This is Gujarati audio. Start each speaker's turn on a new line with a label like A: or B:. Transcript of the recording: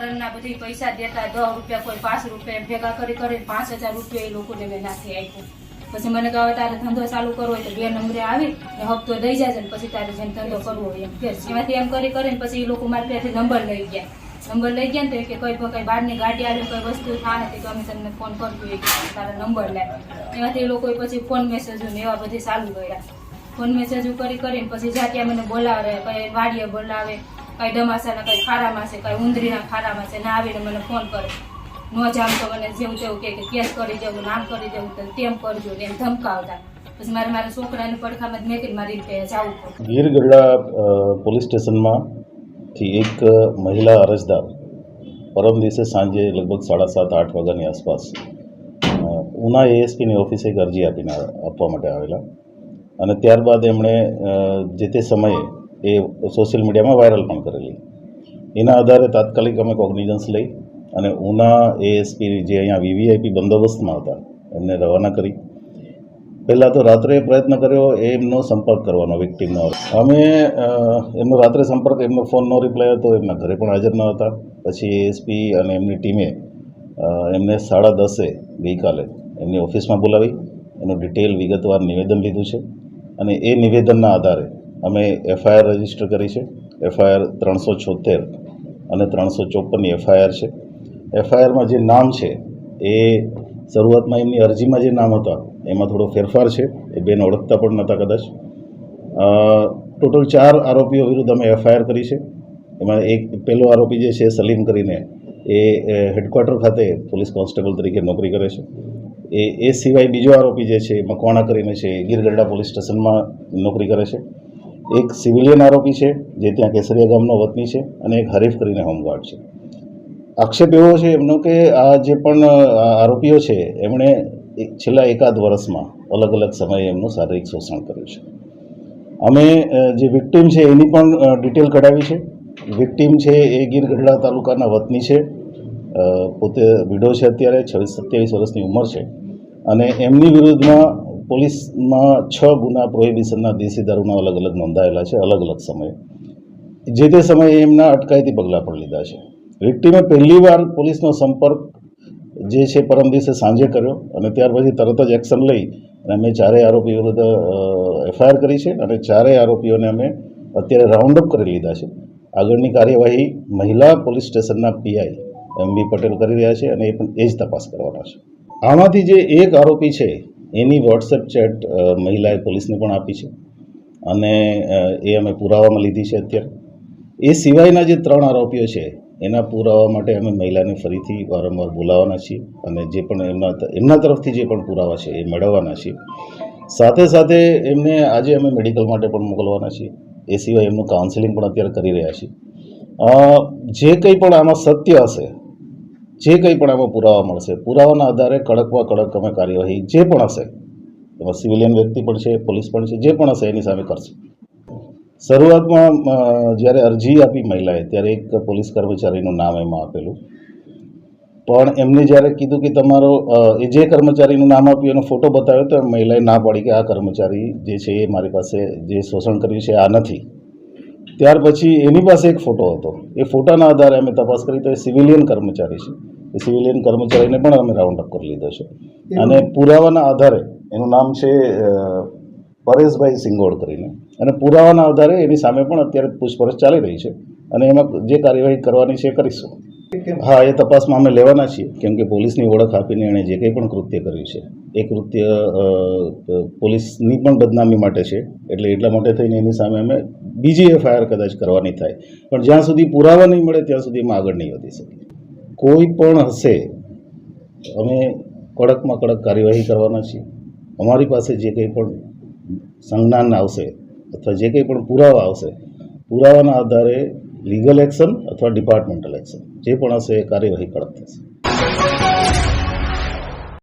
A: ઘરના બધી પૈસા દેતા દસ રૂપિયા કોઈ પાંચ રૂપિયા ભેગા કરી કરી પાંચ હજાર રૂપિયા એ લોકોને મેં નાખી આપ્યું. પછી મને કહે તારે ધંધો ચાલુ કરવો હોય તો બે નંબરે આવી, ને હપ્તો દઈ જાય ને પછી તારે જેમ ધંધો કરવો હોય એમ. કે એમાંથી એમ કરી કરીને પછી એ લોકો મારી ત્યાંથી નંબર લઈ ગયા. નંબર લઈ ગયા ને તો કે, કોઈ કોઈ બહારની ગાડી આવી, કોઈ વસ્તુ થાય નથી તો અમે તમને ફોન કરતું તારા નંબર લે એમાંથી એ લોકોએ પછી ફોન મેસેજો ને એવા બધી ચાલુ કર્યા. ફોન મેસેજો કરી કરીને પછી જાતે મને બોલાવે વાડીએ બોલાવે કઈ ડમાસાના કઈ ખારામાં છે, કઈ ઉંદરીના ખારામાં છે, ને આવીને મને ફોન કરે. ન જામ તો મને જેવું તેવું કે કેસ કરી દેવું નામ કરી દેવું તો તેમ કરજો એમ ધમકાવતા. પછી મારે મારા છોકરાને પડખામાં જ મેકીને મારી રીતે જવું પડે.
B: પોલીસ સ્ટેશનમાંથી એક મહિલા અરજદાર પરમ દિવસે સાંજે લગભગ સાડા સાત, આઠ વાગ્યાની આસપાસ ઉના એએસપીની ઓફિસે એક અરજી આપીને આપવા માટે આવેલા. અને ત્યારબાદ એમણે જે તે સમયે એ સોશિયલ મીડિયામાં વાયરલ પણ કરેલી એના આધારે તાત્કાલિક અમે કોગ્નિઝન્સ લઈ અને ઉના એએસપી જે અહીંયા વીવીઆઈપી બંદોબસ્તમાં હતા એમને રવાના કરી પહેલાં તો રાત્રે પ્રયત્ન કર્યો એમનો સંપર્ક કરવાનો વિક્ટીમનો અમે એમનો રાત્રે સંપર્ક એમનો ફોનનો રિપ્લાય હતો એમના ઘરે પણ હાજર ન હતા પછી એએસપી અને એમની ટીમે એમને સાડા દસે ગઈકાલે એમની ઓફિસમાં બોલાવી એનું ડિટેલ વિગતવાર નિવેદન લીધું છે અને એ નિવેદનના આધારે અમે એફઆઈઆર રજિસ્ટર કરી છે. એફઆઈઆર ત્રણસો છોતેર અને ત્રણસો ચોપનની એફઆઈઆર છે. એફઆઈઆરમાં જે નામ છે, એ શરૂઆતમાં એમની અરજીમાં જે નામ હતા, એમાં થોડો ફેરફાર છે. એ બેન ઓળખતા પણ નહોતા કદાચ. ટોટલ ચાર આરોપીઓ વિરુદ્ધ અમે એફઆઈઆર કરી છે. એમાં એક, પહેલો આરોપી જે છે, સલીમ કરીને, એ હેડક્વાર્ટર ખાતે પોલીસ કોન્સ્ટેબલ તરીકે નોકરી કરે છે. એ એ સિવાય બીજો આરોપી જે છે મકવાણા કરીને છે ગીરગરડા પોલીસ સ્ટેશનમાં નોકરી કરે છે. એક સિવિલિયન આરોપી છે, જે ત્યાં કેસરિયા ગામનો વતની છે અને એક હરીફ કરીને હોમગાર્ડ છે. આક્ષેપ એવો છે એમનો કે આ જે પણ આરોપીઓ છે, એમણે છેલ્લા એકાદ વર્ષમાં અલગ અલગ સમયે એમનું શારીરિક શોષણ કર્યું છે. અમે જે વિક્ટીમ છે એની પણ ડિટેલ કઢાવી છે. વિક્ટીમ છે એ ગીર ગઢડા તાલુકાના વતની છે. પોતે વિડો છે અત્યારે, છવ્વીસ, સત્યાવીસ વર્ષની ઉંમર છે. અને એમની વિરુદ્ધમાં પોલીસમાં છ ગુના પ્રોહિબિશનના દેશી દારૂના અલગ અલગ નોંધાયેલા છે, અલગ અલગ સમયે. જે તે સમયે એમના અટકાયતી પગલાં પણ લીધા છે. વિક્ટીમે પહેલીવાર પોલીસનો સંપર્ક જે છે પરમ દિવસે સાંજે કર્યો અને ત્યાર પછી તરત જ એક્શન લઈ અને અમે ચારેય આરોપી વિરુદ્ધ એફઆઈઆર કરી છે અને ચારેય આરોપીઓને અમે અત્યારે રાઉન્ડ અપ કરી લીધા છે. આગળની કાર્યવાહી મહિલા પોલીસ સ્ટેશનના પીઆઈ એમ બી પટેલ કરી રહ્યા છે અને એ પણ એ જ તપાસ કરવાના છે. આમાંથી જે એક આરોપી છે એની વોટ્સએપ ચેટ મહિલાએ પોલીસને પણ આપી છે. અને એ અમે પુરાવામાં લીધી છે અત્યારે. એ સિવાયના જે ત્રણ આરોપીઓ છે, એના પુરાવા માટે અમે મહિલાને ફરીથી વારંવાર બોલાવવાના છીએ અને જે પણ એમના એમના તરફથી જે પણ પુરાવા છે એ મેળવવાના છીએ. સાથે સાથે એમને આજે અમે મેડિકલ માટે પણ મોકલવાના છીએ. એ સિવાય એમનું કાઉન્સેલિંગ પણ અત્યારે કરી રહ્યા છીએ. જે કંઈ પણ આમાં સત્ય હશે જે કંઈ પણ આમાં પુરાવા મળશે, પુરાવાના આધારે કડકમાં કડક અમે કાર્યવાહી જે પણ હશે, એમાં સિવિલિયન વ્યક્તિ પણ છે, પોલીસ પણ છે, જે પણ હશે એની સામે કરશે. શરૂઆતમાં જ્યારે અરજી આપી મહિલાએ, ત્યારે એક પોલીસ કર્મચારીનું નામ એમાં આપેલું. પણ એમને જ્યારે કીધું કે તમારો એ જે કર્મચારીનું નામ આપ્યું, એનો ફોટો બતાવ્યો, તો મહિલાએ ના પાડી કે આ કર્મચારી જે છે એ મારી પાસે જે શોષણ કર્યું છે, આ નથી. ત્યાર પછી એની પાસે એક ફોટો હતો. એ ફોટાના આધારે અમે તપાસ કરી તો એ સિવિલિયન કર્મચારી છે. એ સિવિલિયન કર્મચારીને પણ અમે રાઉન્ડ અપ કરી લીધો છે. અને પુરાવાના આધારે એનું નામ છે પરેશભાઈ સિંગોડ કરીને. અને પુરાવાના આધારે એની સામે પણ અત્યારે પૂછપરછ ચાલી રહી છે. અને એમાં જે કાર્યવાહી કરવાની છે એ કરીશું. હા એ તપાસમાં અમે લેવાના છીએ. કેમ કે પોલીસની ઓળખ આપીને એણે જે કંઈ પણ કૃત્ય કર્યું છે. એ કૃત્ય પોલીસની પણ બદનામી માટે છે. એટલે એટલા માટે થઈને એની સામે અમે બીજી એફઆઈઆર કદાચ કરવાની થાય. પણ જ્યાં સુધી પુરાવા નહીં મળે, ત્યાં સુધી આગળ નહીં વધી શકીએ કોઈ પણ હશે, અમે કડકમાં કડક કાર્યવાહી કરવાના છીએ. અમારી પાસે જે કંઈ પણ સંજ્ઞાન આવશે અથવા જે કંઈ પણ પુરાવા આવશે, પુરાવાના આધારે લીગલ એક્શન અથવા ડિપાર્ટમેન્ટલ એક્શન જે પણ હશે એ કાર્યવાહી કડક થશે.